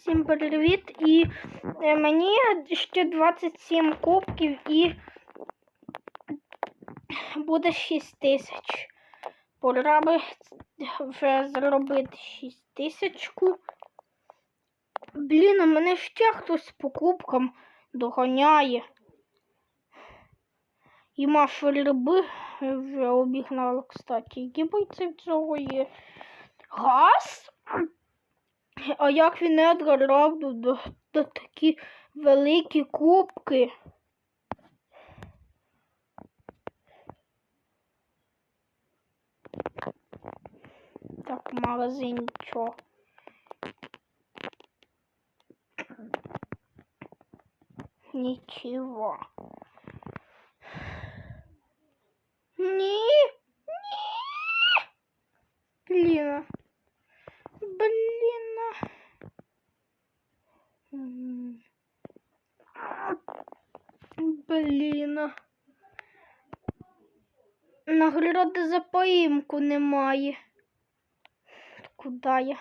Всім привіт! І е, мені ще 27 кубків і буде 6 тисяч. Пора би вже зробити 6 тисячку. Блін, а мене ще хтось по кубкам доганяє. І Машу риби вже обігнала, кстати. Які бойці в цього є? Газ? А як він равду до, до такі великі кубки? Так, магазин нічого. Нічого. Ні. Ні. Блін. Блін. М. Блін. Нагороди за поїмку немає. Куда я?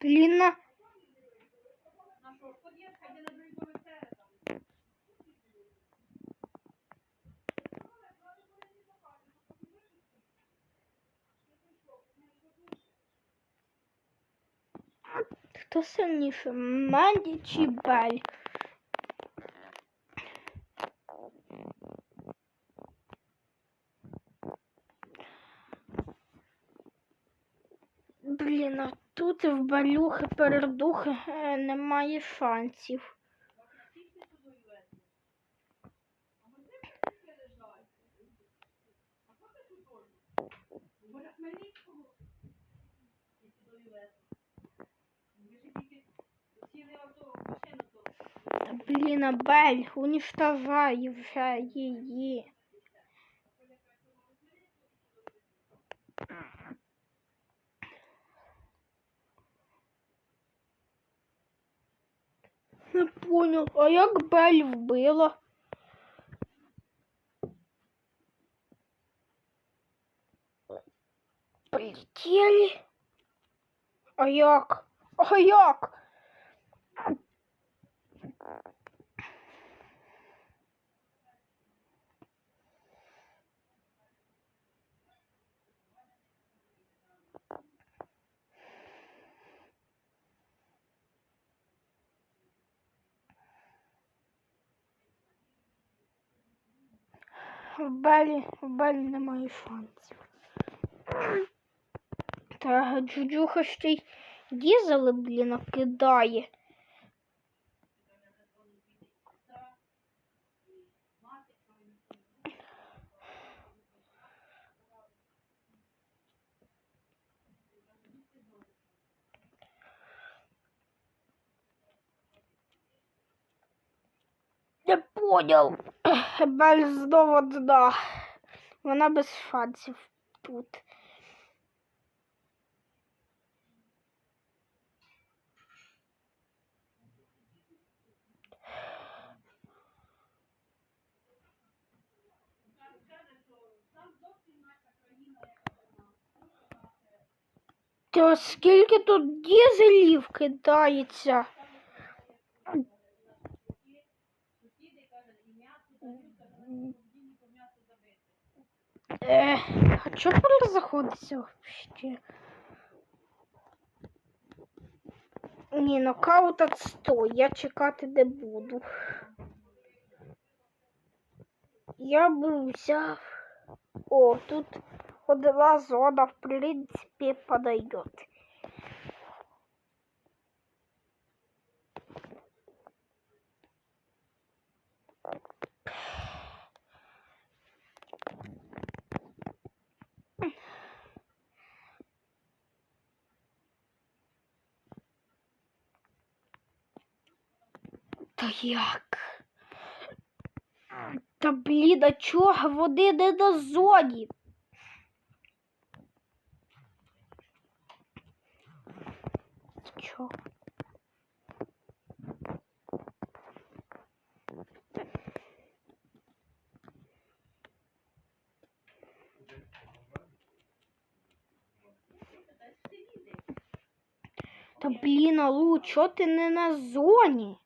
Блін. Хто сильніше? Менді чи Бель? Тут в балюхи передухи е, немає шансів. Блін, а Бель, уничтожай вже її. Не а як Бель вбила? Полетели? А як? А як? В Белі, в Белі немає шансів. Та Джуджуха ще й дізели, блін, кидає. Не понял. Бель знову одна. Вона без шансів тут. То скільки тут дізелів кидається? Е, а чого перезаходиться вообще? Ні, нокаут отстой, я чекати не буду. Я би взяв. О, тут одна зона, в принципі, подойдет. Та як? Та блін, а чого вони не на зоні? Чого? Та блін, Алу, чого ти не на зоні?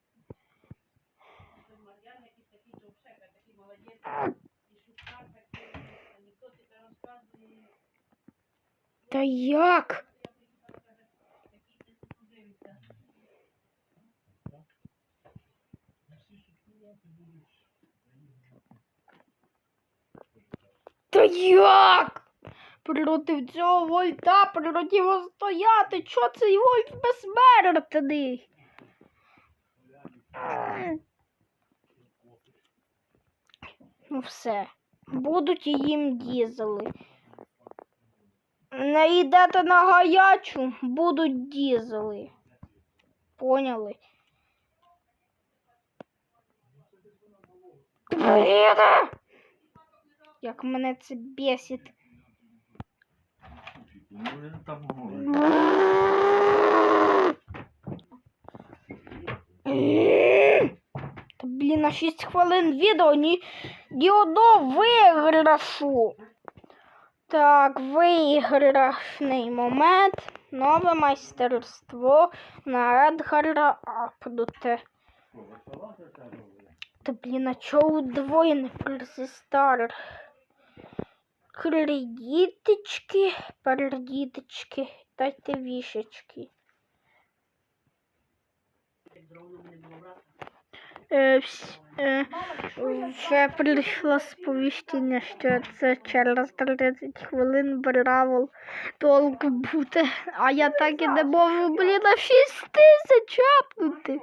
Та як? Та як? Проти цього вольта противостояти. Чого цей вольт безсмертний? Ну все. Будуть їм дізели. Не на гарячу, будуть дізели. Поняли? Блін! Як мене це бісить. Та, блін, на 6 хвилин відео ні, ні одного виграшу. Так, виграшний момент. Нове майстерство на Едгара апнуте. Та блін, а чого удвоєний персистар? Кредиточки, пердіточки, дайте вішечки. Е, е, вже прийшло сповіщення, що це через 30 хвилин бравл толк буде. А я так і не можу, блін, на 6 тисяч апнути.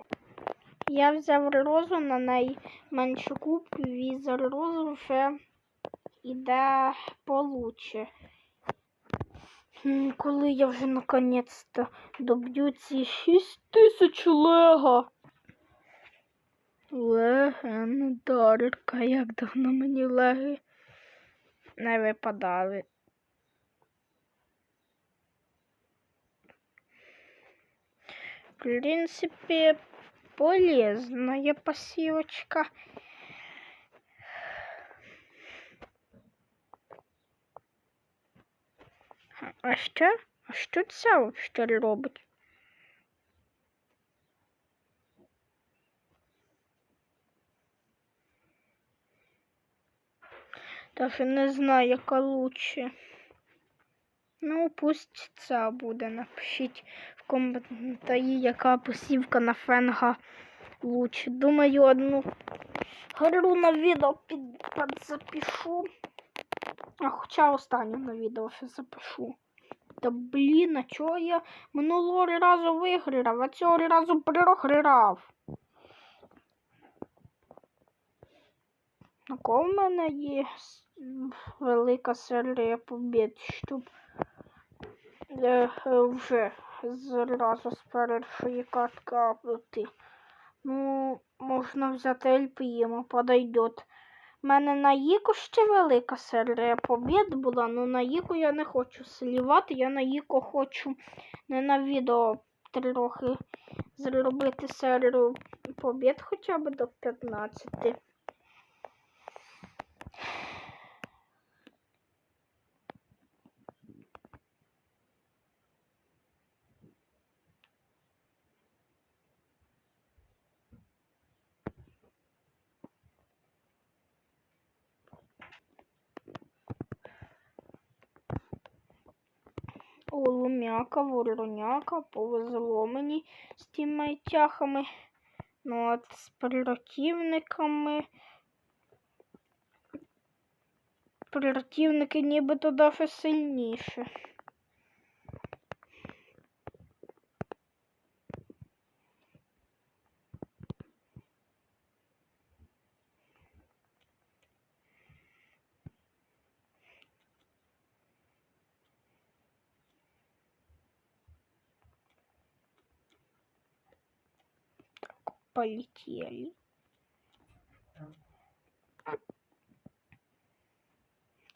Я взяв розу на неї меншу кубку, і за розу вже іде получше. Коли я вже наконець-то доб'ю ці 6 тисяч лего. Легендарка, як давно мені леги не випадали. В принципі, полезная пасівочка. А що? А що ця взагалі робить? Даже не знаю, яка лучше. Ну, пусть ця буде. Напишіть в коментарі, яка посівка на фенга лучше. Думаю, одну гру на відео під, підзапишу. А хоча останню на відео ще запишу. Та блін, а чого я минулого разу виграв, а цього разу програв? На в мене є велика серія побід, щоб е, вже зразу з першої картки апнути. Ну, можна взяти ельпіємо, подойдет. У мене на Іку ще велика серія побід була, але на Іку я не хочу слівати, я на Іку хочу не на відео трохи зробити серію побід хоча б до 15. Олум'яка, вороняка, повезло мені з тими тяхами. Ну, от з противниками. Противники нібито даже сильніше. Так, полетели.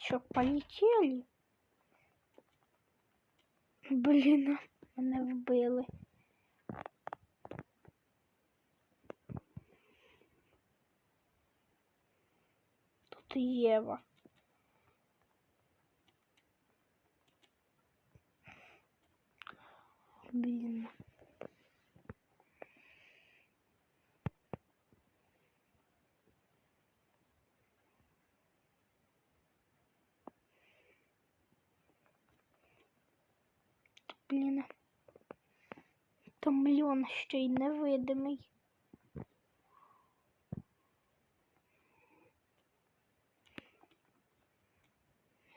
Чё, полетели? Блін, мене вбили. Тут Єва. Блін. Блін. Там льон ще й невидимий.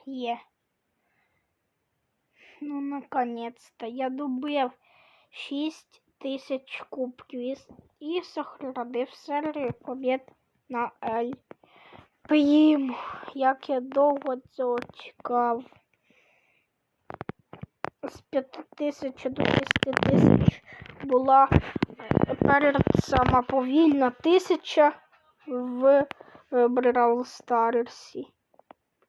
Є. Ну, наконец-то я добив 6 тисяч кубків і, сохранив серію побід на Ель. Прім, як я довго цього чекав. З 5 тисяч до 10 тисяч була е, перед сама повільна тисяча в Брерал Brawl Старсі.